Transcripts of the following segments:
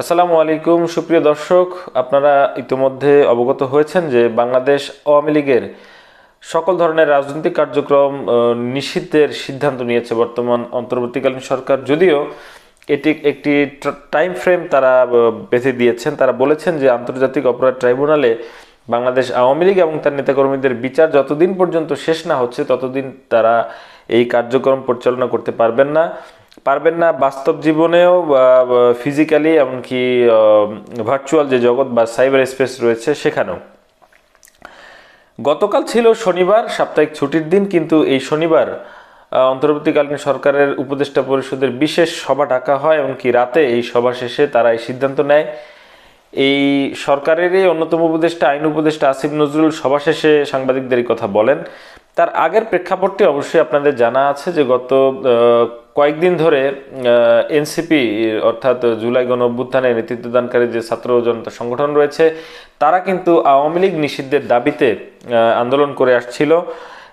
আসসালামু আলাইকুম, সুপ্রিয় দর্শক। আপনারা ইতিমধ্যে অবগত হয়েছেন যে বাংলাদেশ আওয়ামী লীগের সকল ধরনের রাজনৈতিক কার্যক্রম নিষিদ্ধের সিদ্ধান্ত নিয়েছে বর্তমান অন্তর্বর্তীকালীন সরকার। যদিও এটি একটি টাইম ফ্রেম তারা বেঁধে দিয়েছেন। তারা বলেছেন যে আন্তর্জাতিক অপরাধ ট্রাইব্যুনালে বাংলাদেশ আওয়ামী লীগ এবং তার নেতাকর্মীদের বিচার যতদিন পর্যন্ত শেষ না হচ্ছে, ততদিন তারা এই কার্যক্রম পরিচালনা করতে পারবেন না। পারবেন না, বাস্তব জীবনেও ফিজিক্যালি এমনকি ভার্চুয়াল যে জগৎ বা সাইবার স্পেস রয়েছে সেখানেও। গতকাল ছিল শনিবার, সাপ্তাহিক ছুটির দিন, কিন্তু এই শনিবার অন্তর্বর্তীকালীন সরকারের উপদেষ্টা পরিষদের বিশেষ সভা ডাকা হয়, এমনকি রাতে এই সভা শেষে তারা এই সিদ্ধান্ত নেয়। এই সরকারেরই অন্যতম উপদেষ্টা, আইন উপদেষ্টা আসিফ নজরুল সভা শেষে সাংবাদিকদের কথা বলেন। তার আগের প্রেক্ষাপটটি অবশ্যই আপনাদের জানা আছে যে গত কয়েকদিন ধরে এনসিপি, অর্থাৎ জুলাই গণ অভ্যুত্থানের নেতৃত্বদানকারী যে ছাত্র জনতা সংগঠন রয়েছে, তারা কিন্তু আওয়ামী লীগ নিষিদ্ধের দাবিতে আন্দোলন করে আসছিল।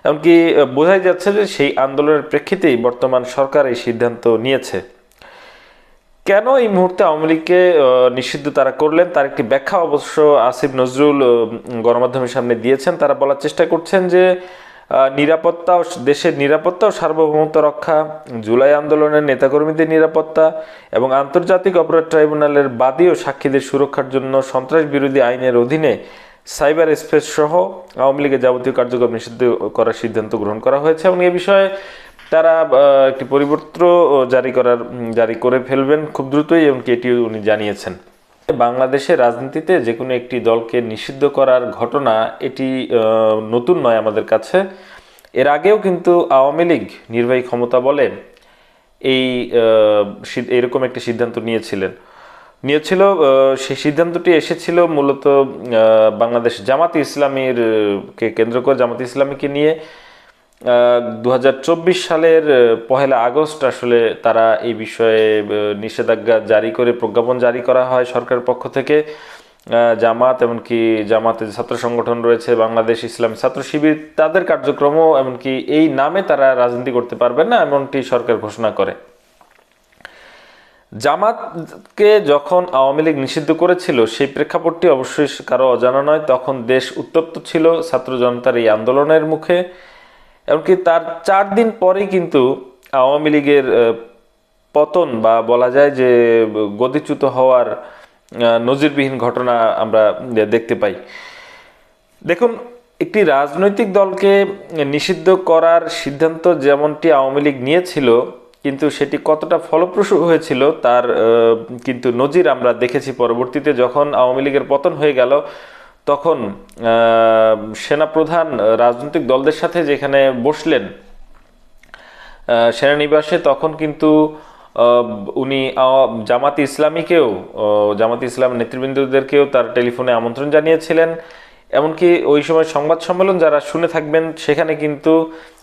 এমনকি বোঝাই যাচ্ছে যে সেই আন্দোলনের প্রেক্ষিতেই বর্তমান সরকার এই সিদ্ধান্ত নিয়েছে। কেন এই মুহূর্তে আওয়ামী লীগকে নিষিদ্ধ তারা করলেন? তার একটি ব্যাখ্যা অবশ্য আসিফ নজরুল গণমাধ্যমের সামনে দিয়েছেন। তারা বলার চেষ্টা করছেন যে নিরাপত্তা ও দেশের নিরাপত্তা ও সার্বভৌমত্ব রক্ষা, জুলাই আন্দোলনের নেতাকর্মীদের নিরাপত্তা এবং আন্তর্জাতিক অপরাধ ট্রাইব্যুনালের বাদী ও সাক্ষীদের সুরক্ষার জন্য সন্ত্রাস বিরোধী আইনের অধীনে সাইবার স্পেস সহ আওয়ামী লীগের যাবতীয় কার্যক্রম নিষিদ্ধ করার সিদ্ধান্ত গ্রহণ করা হয়েছে এবং এ বিষয়ে তারা একটি পরিবর্তন জারি করার জারি করে ফেলবেন খুব দ্রুতই এমনকি এটি উনি জানিয়েছেন। বাংলাদেশের রাজনীতিতে যে কোনো একটি দলকে নিষিদ্ধ করার ঘটনা এটি নতুন নয় আমাদের কাছে। এর আগেও কিন্তু আওয়ামী লীগ নির্বাহী ক্ষমতা বলে এই এরকম একটি সিদ্ধান্ত নিয়েছিলেন। নিয়েছিল সেই সিদ্ধান্তটি এসেছিল মূলত বাংলাদেশ জামাত ইসলামীর কে কেন্দ্র করে জামাত ইসলামীকে নিয়ে। দু হাজার চব্বিশ সালের পহেলা আগস্ট আসলে তারা এই বিষয়ে নিষেধাজ্ঞা জারি করে প্রজ্ঞাপন জারি করা হয় সরকারের পক্ষ থেকে। জামাত এমনকি জামাতের ছাত্র সংগঠন রয়েছে, বাংলাদেশ ইসলামী ছাত্র শিবির, তাদের কার্যক্রমও এমনকি এই নামে তারা রাজনীতি করতে পারবেন না এমনটি সরকার ঘোষণা করে। জামাতকে যখন আওয়ামী লীগ নিষিদ্ধ করেছিল, সেই প্রেক্ষাপটটি অবশ্যই কারও অজানা নয়। তখন দেশ উত্তপ্ত ছিল, ছাত্র জনতার এই আন্দোলনের মুখে। এমনকি তার চার দিন পরেই কিন্তু আওয়ামী লীগের পতন বা বলা যায় যে, গদিচ্যুত হওয়ার নজিরবিহীন ঘটনা আমরা দেখতে পাই। দেখুন, একটি রাজনৈতিক দলকে নিষিদ্ধ করার সিদ্ধান্ত যেমনটি আওয়ামী লীগ নিয়েছিল, কিন্তু সেটি কতটা ফলপ্রসূ হয়েছিল তার কিন্তু নজির আমরা দেখেছি পরবর্তীতে যখন আওয়ামী লীগের পতন হয়ে গেল তখন সেনাপ্রধান রাজনৈতিক দলদের সাথে যেখানে বসলেন সেনানিবাসে, তখন কিন্তু উনি জামাত ইসলামীকেও জামাত ইসলাম নেতৃবৃন্দদেরকেও তার টেলিফোনে আমন্ত্রণ জানিয়েছিলেন। এমনকি ওই সময় সংবাদ সম্মেলন যারা শুনে থাকবেন, সেখানে কিন্তু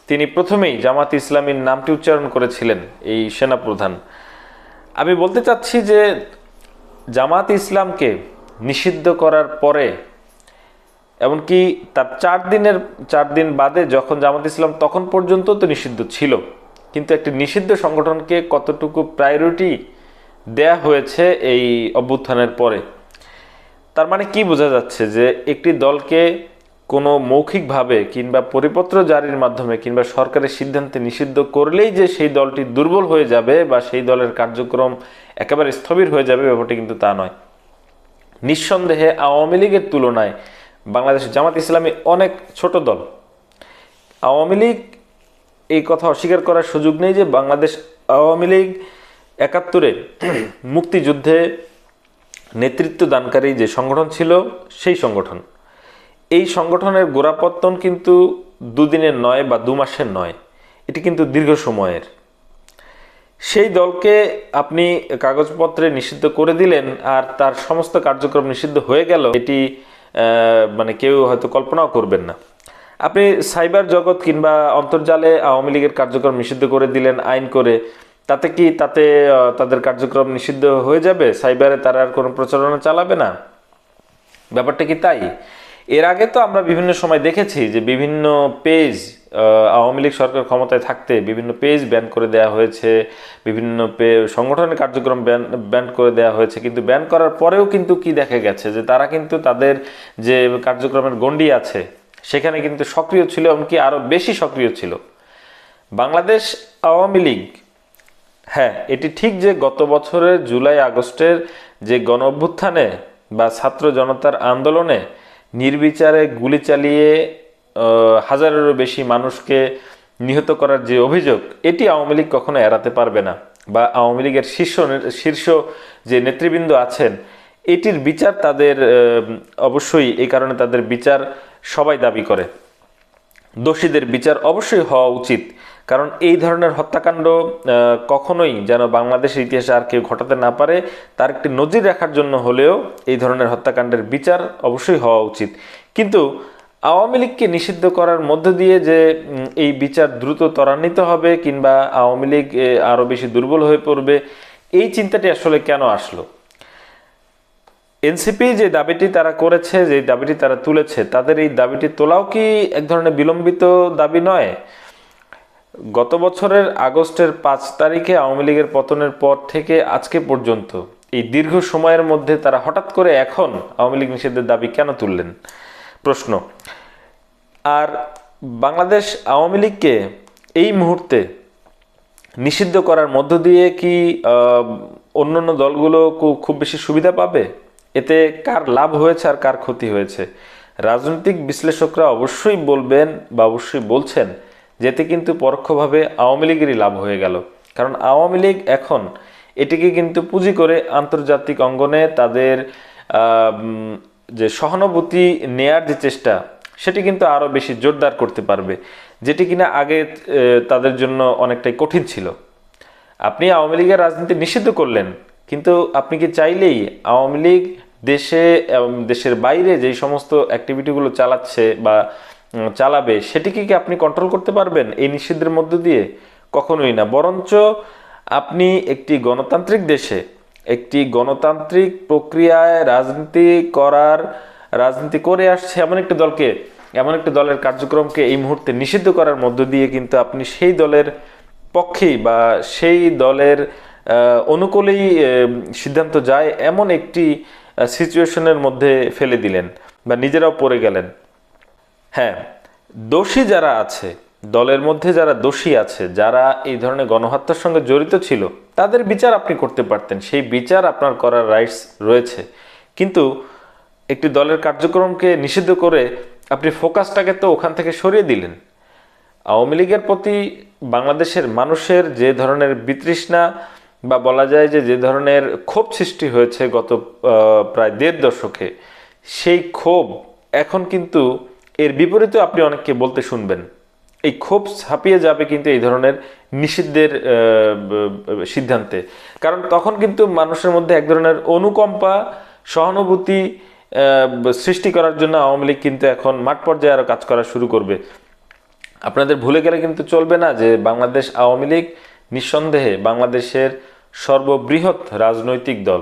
তিনি প্রথমেই জামাত ইসলামীর নামটি উচ্চারণ করেছিলেন এই সেনাপ্রধান। আমি বলতে চাচ্ছি যে, জামাত ইসলামকে নিষিদ্ধ করার পরে এমনকি তার চার দিনের, চার দিন বাদে যখন জামাত ইসলাম তখন পর্যন্ত তো নিষিদ্ধ ছিল। কিন্তু একটি নিষিদ্ধ সংগঠনকে কতটুকু প্রায়োরিটি দেয়া হয়েছে এই অভ্যুত্থানের পরে? তার মানে কি বোঝা যাচ্ছে যে একটি দলকে কোনো মৌখিকভাবে কিংবা পরিপত্র জারির মাধ্যমে কিংবা সরকারের সিদ্ধান্তে নিষিদ্ধ করলেই যে সেই দলটি দুর্বল হয়ে যাবে বা সেই দলের কার্যক্রম একেবারে স্থবির হয়ে যাবে, ব্যাপারটি কিন্তু তা নয়। নিঃসন্দেহে আওয়ামী লীগের তুলনায় বাংলাদেশ জামাত ইসলামী অনেক ছোট দল। আওয়ামী লীগ এই কথা অস্বীকার করার সুযোগ নেই যে বাংলাদেশ আওয়ামী লীগ একাত্তরে মুক্তিযুদ্ধে নেতৃত্ব দানকারী যে সংগঠন ছিল, সেই সংগঠন। এই সংগঠনের গোড়াপত্তন কিন্তু দুদিনের নয় বা দু মাসের নয়। এটি কিন্তু দীর্ঘ সময়ের। সেই দলকে আপনি কাগজপত্রে নিষিদ্ধ করে দিলেন আর তার সমস্ত কার্যক্রম নিষিদ্ধ হয়ে গেল। এটি মানে কেউ হয়তো কল্পনাও করবেন না। আপনি সাইবার জগৎ কিংবা অন্তর্জালে আওয়ামী লীগের কার্যক্রম নিষিদ্ধ করে দিলেন, আইন করে, তাতে কি তাতে তাদের কার্যক্রম নিষিদ্ধ হয়ে যাবে? সাইবারে তারা আর কোনো প্রচারণা চালাবে না? ব্যাপারটা কি তাই? এর আগে তো আমরা বিভিন্ন সময় দেখেছি যে বিভিন্ন পেজ আওয়ামী লীগ সরকার ক্ষমতায় থাকতে বিভিন্ন পেজ ব্যান করে দেওয়া হয়েছে, বিভিন্ন পে সংগঠনের কার্যক্রম ব্যান ব্যান করে দেওয়া হয়েছে, কিন্তু ব্যান করার পরেও কিন্তু কি দেখা গেছে? যে তারা কিন্তু তাদের যে কার্যক্রমের গণ্ডি আছে, সেখানে কিন্তু সক্রিয় ছিল এমনকি আরও বেশি সক্রিয় ছিল। বাংলাদেশ আওয়ামী লীগ হ্যাঁ এটি ঠিক যে গত বছরের জুলাই আগস্টের যে গণ অভ্যুত্থানে বা ছাত্র জনতার আন্দোলনে নির্বিচারে গুলি চালিয়ে হাজারেরও বেশি মানুষকে নিহত করার যে অভিযোগ, এটি আওয়ামী লীগ কখনো এড়াতে পারবে না। বা আওয়ামী লীগের শীর্ষ শীর্ষ যে নেতৃবৃন্দ আছেন, এটির বিচার তাদের অবশ্যই এই কারণে তাদের বিচার সবাই দাবি করে। দোষীদের বিচার অবশ্যই হওয়া উচিত, কারণ এই ধরনের হত্যাকাণ্ড কখনোই যেন বাংলাদেশের ইতিহাসে আর কেউ ঘটাতে না পারে। তার একটি নজির রাখার জন্য হলেও এই ধরনের হত্যাকাণ্ডের বিচার অবশ্যই হওয়া উচিত। কিন্তু আওয়ামী লীগকে নিষিদ্ধ করার মধ্য দিয়ে যে এই বিচার দ্রুত ত্বরান্বিত হবে কিংবা আওয়ামী লীগ আরও বেশি দুর্বল হয়ে পড়বে, এই চিন্তাটি আসলে কেন আসলো? এনসিপি যে দাবিটি তারা করেছে, যে দাবিটি তারা তুলেছে, তাদের এই দাবিটি তোলাও কি এক ধরনের বিলম্বিত দাবি নয়? গত বছরের আগস্টের পাঁচ তারিখে আওয়ামী লীগের পতনের পর থেকে আজকে পর্যন্ত, এই দীর্ঘ সময়ের মধ্যে তারা হঠাৎ করে এখন আওয়ামী লীগ নিষেধের দাবি কেন তুললেন? প্রশ্ন। আর বাংলাদেশ আওয়ামী লীগকে এই মুহূর্তে নিষিদ্ধ করার মধ্য দিয়ে কি আহ, অন্যান্য দলগুলো খুব বেশি সুবিধা পাবে? এতে কার লাভ হয়েছে আর কার ক্ষতি হয়েছে? রাজনৈতিক বিশ্লেষকরা অবশ্যই বলবেন বা অবশ্যই বলছেন যেতে কিন্তু পরোক্ষভাবে আওয়ামী লীগেরই লাভ হয়ে গেল। কারণ আওয়ামী লীগ এখন এটিকে কিন্তু পুঁজি করে আন্তর্জাতিক অঙ্গনে তাদের যে সহানুভূতি নেয়ার যে চেষ্টা, সেটি কিন্তু আরও বেশি জোরদার করতে পারবে, যেটি কিনা আগে তাদের জন্য অনেকটাই কঠিন ছিল। আপনি আওয়ামী লীগের রাজনীতি নিষিদ্ধ করলেন, কিন্তু আপনি কি চাইলেই আওয়ামী লীগ দেশে দেশের বাইরে যেই সমস্ত অ্যাক্টিভিটিগুলো চালাচ্ছে বা চালাবে, সেটিকে কি আপনি কন্ট্রোল করতে পারবেন এই নিষিদ্ধের মধ্য দিয়ে? কখনোই না। বরঞ্চ আপনি একটি গণতান্ত্রিক দেশে একটি গণতান্ত্রিক প্রক্রিয়ায় রাজনীতি করার, রাজনীতি করে আসছে এমন একটি দলকে, এমন একটি দলের কার্যক্রমকে এই মুহূর্তে নিষিদ্ধ করার মধ্য দিয়ে কিন্তু আপনি সেই দলের পক্ষেই বা সেই দলের অনুকূলেই সিদ্ধান্ত যায় এমন একটি সিচুয়েশনের মধ্যে ফেলে দিলেন বা নিজেরাও পড়ে গেলেন। হ্যাঁ দোষী যারা আছে দলের মধ্যে যারা দোষী আছে, যারা এই ধরনের গণহত্যার সঙ্গে জড়িত ছিল, তাদের বিচার আপনি করতে পারতেন। সেই বিচার আপনার করার রাইটস রয়েছে। কিন্তু একটি দলের কার্যক্রমকে নিষিদ্ধ করে আপনি ফোকাসটাকে তো ওখান থেকে সরিয়ে দিলেন। আওয়ামী লীগের প্রতি বাংলাদেশের মানুষের যে ধরনের বিতৃষ্ণা বা বলা যায় যে যে ধরনের ক্ষোভ সৃষ্টি হয়েছে গত প্রায় দেড় দশকে, সেই ক্ষোভ এখন কিন্তু এর বিপরীতে আপনি অনেককে বলতে শুনবেন। এই ক্ষোভ ছাপিয়ে যাবে কিন্তু এই ধরনের নিষিদ্ধের সিদ্ধান্তে। কারণ তখন কিন্তু মানুষের মধ্যে এক ধরনের অনুকম্পা, সহানুভূতি সৃষ্টি করার জন্য আওয়ামী লীগ কিন্তু এখন মাঠ পর্যায়ে আরও কাজ করা শুরু করবে। আপনাদের ভুলে গেলে কিন্তু চলবে না যে বাংলাদেশ আওয়ামী লীগ নিঃসন্দেহে বাংলাদেশের সর্ববৃহৎ রাজনৈতিক দল।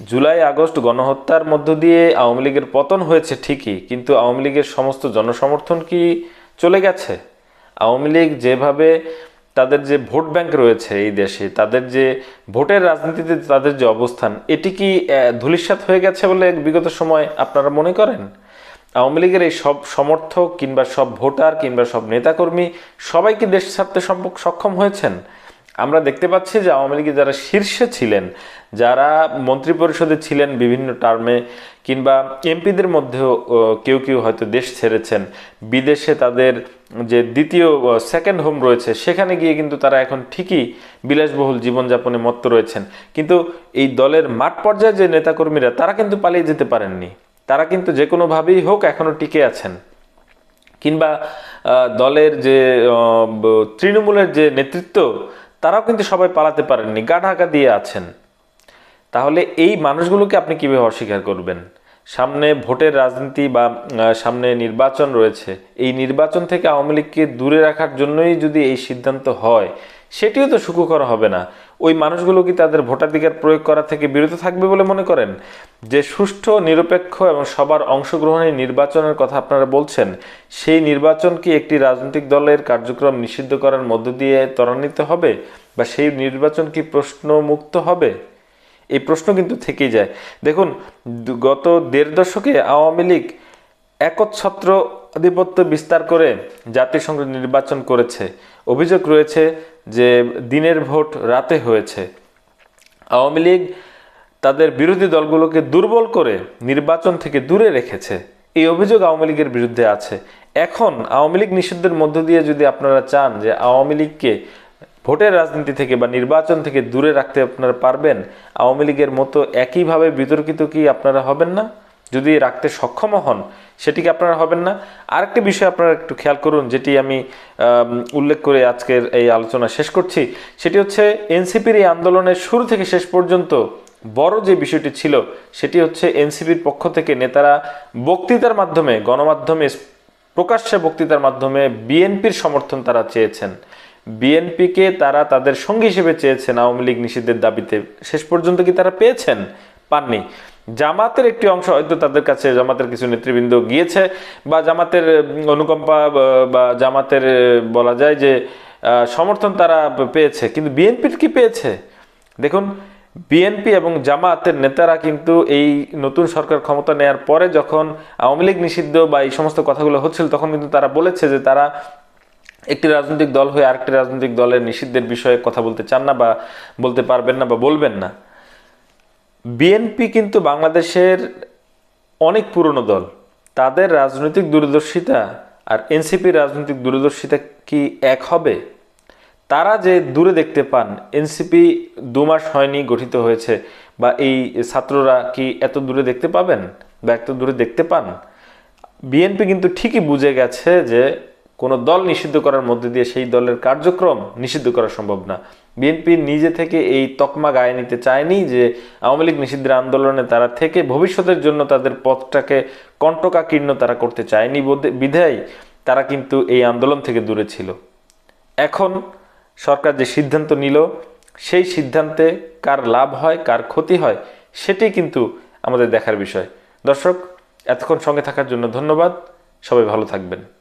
জুলাই, আগস্ট গণহত্যার মধ্য দিয়ে আওয়ামী লীগের পতন হয়েছে ঠিকই, কিন্তু আওয়ামী লীগের সমস্ত জনসমর্থন কি চলে গেছে। আওয়ামী লীগ যেভাবে তাদের যে ভোট ব্যাংক রয়েছে এই দেশে, তাদের যে ভোটের রাজনীতিতে তাদের যে অবস্থান, এটি কি ধূলিসাৎ হয়ে গেছে বলে বিগত সময় আপনারা মনে করেন? আওয়ামী লীগের এই সব সমর্থক কিংবা সব ভোটার কিংবা সব নেতাকর্মী সবাই কি দেশ ছাড়তে সক্ষম হয়েছেন? আমরা দেখতে পাচ্ছি যে আওয়ামী লীগে যারা শীর্ষে ছিলেন, যারা মন্ত্রী পরিষদে ছিলেন বিভিন্ন টার্মে, কিংবা এমপিদের মধ্যেও কেউ কেউ হয়তো দেশ ছেড়েছেন, বিদেশে তাদের যে দ্বিতীয় সেকেন্ড হোম রয়েছে, সেখানে গিয়ে কিন্তু তারা এখন ঠিকই বিলাসবহুল জীবনযাপনে মত্ত রয়েছেন। কিন্তু এই দলের মাঠ পর্যায়ে যে নেতাকর্মীরা, তারা কিন্তু পালিয়ে যেতে পারেননি। তারা কিন্তু যে কোনোভাবেই হোক এখনও টিকে আছেন। কিংবা দলের যে তৃণমূলের যে নেতৃত্ব তারাও কিন্তু সবাই পালাতে পারেননি, গা ঢাকা দিয়ে আছেন। তাহলে এই মানুষগুলোকে আপনি কীভাবে অস্বীকার করবেন? সামনে ভোটের রাজনীতি বা সামনে নির্বাচন রয়েছে, এই নির্বাচন থেকে আওয়ামী লীগকে দূরে রাখার জন্যই যদি এই সিদ্ধান্ত হয় সেটিও তো সুখকর হবে না। ওই মানুষগুলো কি তাদের ভোটাধিকার প্রয়োগ করা থেকে বিরত থাকবে বলে মনে করেন? যে সুষ্ঠু, নিরপেক্ষ এবং সবার অংশগ্রহণের নির্বাচনের কথা আপনারা বলছেন, সেই নির্বাচন কি একটি রাজনৈতিক দলের কার্যক্রম নিষিদ্ধ করার মধ্য দিয়ে ত্বরান্বিত হবে বা সেই নির্বাচন কি প্রশ্নমুক্ত হবে? এই প্রশ্ন কিন্তু থেকেই যায়। দেখুন, গত দেড় দশকে আওয়ামী লীগ একচ্ছত্র আধিপত্য বিস্তার করে জাতিসংঘ নির্বাচন করেছে। অভিযোগ রয়েছে যে দিনের ভোট রাতে হয়েছে। আওয়ামী লীগ তাদের বিরোধী দলগুলোকে দুর্বল করে নির্বাচন থেকে দূরে রেখেছে। এই অভিযোগ আওয়ামী লীগের বিরুদ্ধে আছে। এখন আওয়ামী লীগ নিষিদ্ধের মধ্য দিয়ে যদি আপনারা চান যে আওয়ামী লীগকে ভোটের রাজনীতি থেকে বা নির্বাচন থেকে দূরে রাখতে আপনারা পারবেন, আওয়ামী লীগের মতো একইভাবে বিতর্কিত কি আপনারা হবেন না? যদি রাখতে সক্ষম হন সেটি কি আপনারা হবেন না। আরেকটি বিষয় আপনারা একটু খেয়াল করুন, যেটি আমি, উল্লেখ করে আজকের এই আলোচনা শেষ করছি, সেটি হচ্ছে এনসিপির এই আন্দোলনের শুরু থেকে শেষ পর্যন্ত বড় যে বিষয়টি ছিল, সেটি হচ্ছে এনসিপির পক্ষ থেকে নেতারা বক্তৃতার মাধ্যমে, গণমাধ্যমে, প্রকাশ্যে বক্তৃতার মাধ্যমে বিএনপির সমর্থন তারা চেয়েছেন। বিএনপিকে তারা তাদের সঙ্গী হিসেবে চেয়েছেন, আওয়ামী লীগ নিষিদ্ধের দাবিতে। শেষ পর্যন্ত কি তারা পেয়েছেন? পাননি। জামাতের একটি অংশ হয়তো তাদের কাছে জামাতের কিছু নেতৃবৃন্দ গিয়েছে বা জামাতের অনুকম্পা, বা- জামাতের বলা যায় যে সমর্থন তারা পেয়েছে। কিন্তু বিএনপির কি পেয়েছে? দেখুন, বিএনপি এবং জামাতের নেতারা কিন্তু এই নতুন সরকার ক্ষমতা নেয়ার পরে যখন আওয়ামী লীগ নিষিদ্ধ বা এই সমস্ত কথাগুলো হচ্ছিল, তখন কিন্তু তারা বলেছে যে তারা একটি রাজনৈতিক দল হয়ে আরেকটি রাজনৈতিক দলের নিষিদ্ধের বিষয়ে কথা বলতে চান না বা বলতে পারবেন না বা বলবেন না। বিএনপি কিন্তু বাংলাদেশের অনেক পুরনো দল। তাদের রাজনৈতিক দূরদর্শিতা আর এনসিপির রাজনৈতিক দূরদর্শিতা কি এক হবে? তারা যে দূরে দেখতে পান এনসিপি দু মাস হয়নি গঠিত হয়েছে, বা এই ছাত্ররা কি এত দূরে দেখতে পাবেন, বা এত দূরে দেখতে পান? বিএনপি কিন্তু ঠিকই বুঝে গেছে যে কোনো দল নিষিদ্ধ করার মধ্যে দিয়ে সেই দলের কার্যক্রম নিষিদ্ধ করা সম্ভব না। বিএনপি নিজে থেকে এই তকমা গায়ে নিতে চায়নি যে আওয়ামী লীগ নিষিদ্ধের আন্দোলনে তারা থেকে ভবিষ্যতের জন্য তাদের পথটাকে কণ্টকাকীর্ণ তারা করতে চায়নি বোধে- বিধায় তারা কিন্তু এই আন্দোলন থেকে দূরে ছিল। এখন সরকার যে সিদ্ধান্ত নিল, সেই সিদ্ধান্তে কার লাভ হয়, কার ক্ষতি হয়, সেটি কিন্তু আমাদের দেখার বিষয়। দর্শক, এতক্ষণ সঙ্গে থাকার জন্য ধন্যবাদ। সবাই ভালো থাকবেন।